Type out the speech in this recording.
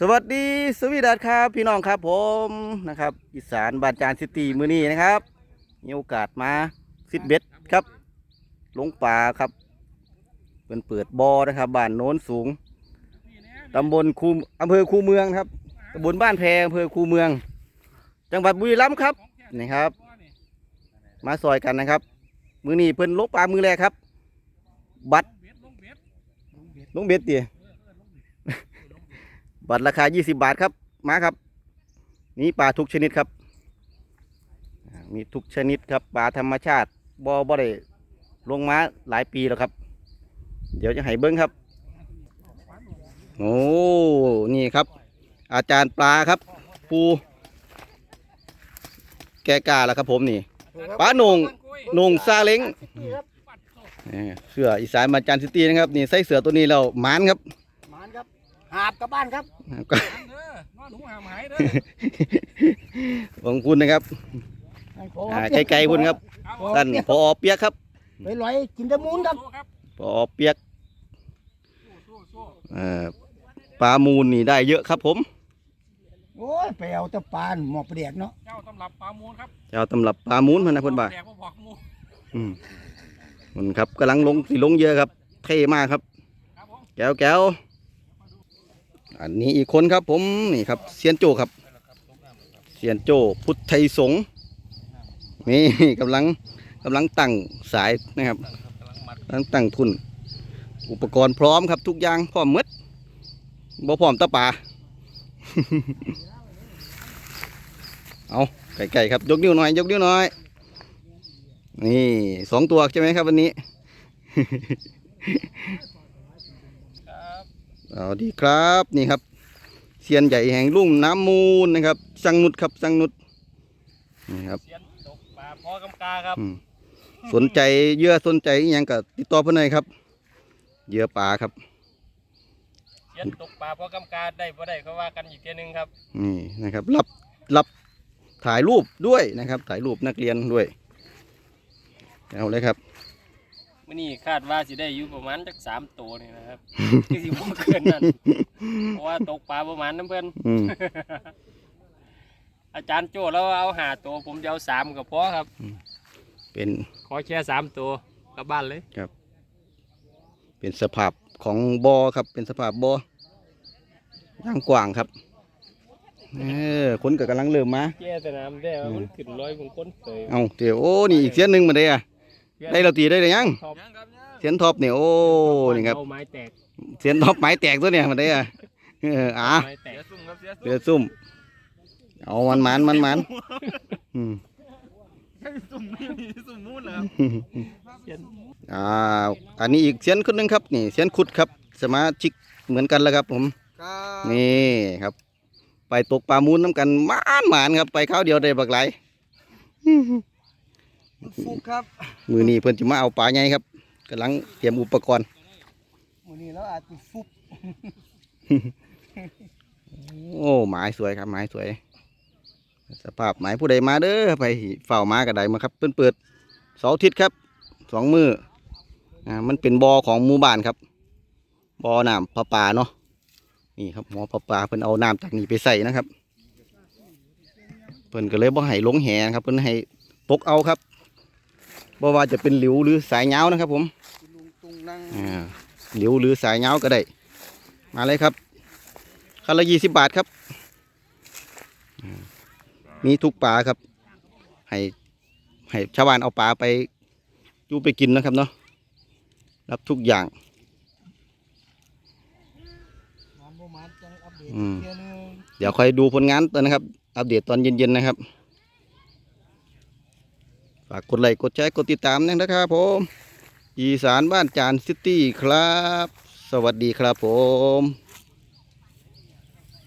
สวัสดีสวีดัสครับ พี่น้องครับผมนะครับ อีสานบานจานซิตี้มือนี้นะครับ มีโอกาสมาซิดเบ็ดครับลงป่าครับเป็นเปิดบ่อนะครับบ้านโน้นสูงตำบลคูอำเภอคูเมืองครับตำบลบ้านแพอำเภอคูเมือง จังหวัดบุรีรัมย์ครับนี่ครับ มาซอยกันนะครับ มือนี้เพิ่นลงป่ามือแรกครับ บัตรลงเบ็ดเตี๋ย บัตรราคา 20 บาทครับ มาครับ นี่ปลาทุกชนิดครับอ่ามีทุกชนิดครับปลาธรรมชาติบ่บ่ได้ลงมาหลายปีแล้วครับ เดี๋ยวจะให้เบิ้งครับ โอ้ นี่ครับ อาจารย์ปลาครับ ปูแกกาแล้วครับผมนี่ปลาโหนงโหนงซาเล้งนี่เสืออีสานมาจานซิตี้นะครับ นี่ใส่เสือตัวนี้แล้วหมานครับหมานครับ หาบกลับบ้านครับก็ เด้อนอนหนูหาหมายเด้อของคุณนะครับอ่าไกลๆคุณครับท่านพอเปียกครับไปลอยกินแตะมูนครับครับพอเปียกสู้สู้เอ่อปลามูลนี่ได้เยอะครับผมโอ้ยไปเอาแตะปานหมอกเปลียกเนาะเจ้าตำรับปลามูลครับเจ้าตำรับปลามูลพันนะเพิ่นบ่าแดกบ่บอกมูอืมมันครับกำลังลงสิลงเยอะครับ เท่มากครับครับผม แก้วแก้ว อันนี้อีกคนครับผมนี่ครับเซียนโจครับเซียนโจพุทธไทยสงฆ์นี่กำลังกำลังตั้งสายนะครับกำลังตั้งทุน อุปกรณ์พร้อมครับทุกอย่างพร้อมมดบ่พร้อมตะปาเอาไก่ๆครับ ยกนิ้วหน่อย ยกนิ้วหน่อย นี่สองตัวใช่ไหมครับวันนี้ เอาดีครับนี่ครับเซียนใหญ่แห่งลุ่มน้ำมูลนะครับ สังนุดครับสังนุดนี่ครับเสียนตกปลาพอกำกาครับอืมสนใจเหยื่อสนใจอหยังก็ติดต่อเพื่อนเลยครับเหยื่อปลาครับเสียนตกปลาพอกำกาได้บ่ได้เขาว่ากันอีกเทียหนึงครับนี่นะครับ รับรับถ่ายรูปด้วยนะครับ ถ่ายรูปนักเรียนด้วยเอาเลยครับ มื้อนี้คาดว่าสิได้อยู่ประมาณจักสามตัวนี่นะครับที่สิบ่เกินนั่นเพราะว่าตกปลาประมาณน้ำเพิ่นอืม อาจารย์โจ้แล้วเอาหาตัวผมจะเอาสามก็พอครับ เป็น ขอแค่สามตัวกลับบ้านเลยเป็นสภาพของบอ่อครับ เป็นสภาพบอ่อย่างกว้างครับเออคนก็กำลังเริ่มมาแย่แต่น้ำได้ว่ามันขึ้นร้อยบางคนเคยเอาเดี๋ยวโอ้นี่อีกเสียนหนึ่งมาได้อะ ได้เราตีได้เลยยังท็อปเสียนท็อปเนี่ยโอ้นี่ครับเอาไม้แตกเสียนท็อปไม้แตกตัวเนี่ยมาได้อะเอออะไม้แตกซุ่มครับเสียเดือดซุ่มเอามันมันมันมันอืมซุ่มนี่ซุ่มมูนเหรอเสียนอ่าอันนี้อีกเสียนคนหนึงครับ นี่เสียนขุดครับสมาชิกเหมือนกันแล้วครับ ผมครับนี่ครับ ไปตกปลามูลน้ำกันหมานหมานครับ ไปข้าวเดียวได้บักไหลาย ฟุกครับ มือนี้เพิ่นจะมาเอาปลาใหญ่ครับกำลังเตรียมอุปกรณ์ มื้อนี้เราอาจจะฟุกโอ้หมายสวยครับหมายสวย สภาพหมายผู้ใดมาเด้อไปเฝ้ามาก็ได้มาครับ เพิ่นเปิดเสาร์อาทิตย์ครับสองมืออ่ามันเป็นบอ่อของหมู่บ้านครับบ่อน้ำประปาเนาะนี่ครับหมอประปาเพิ่นเอาน้ำจากนี่ไปใส่นะครับ เพิ่นก็เลยบ่ให้ลงแหนะครับ เพิ่นให้ตกเอาครับ บ่ว่าจะเป็นหลิวหรือสายเหงานะครับ ผมลุงตุงนั่งอ่าหลิวหรือสายเหงาก็ได้มาเลยครับคันละยี่สิบบาทครับอ่ามีทุกปลาครับ ให้ให้ชาวบ้านเอาปลาไปอยู่ไปกินนะครับเนาะรับทุกอย่างหมานบ่หมานจังอัปเดตอืมเทื่อนึงเดี๋ยวคอยดูผลงานตัวนะครับ อัปเดตตอนเย็นๆนะครับ ฝากกดไลค์กดแชร์กดติดตามนะครับผมอีสานบ้านจานซิตี้ครับ สวัสดีครับผม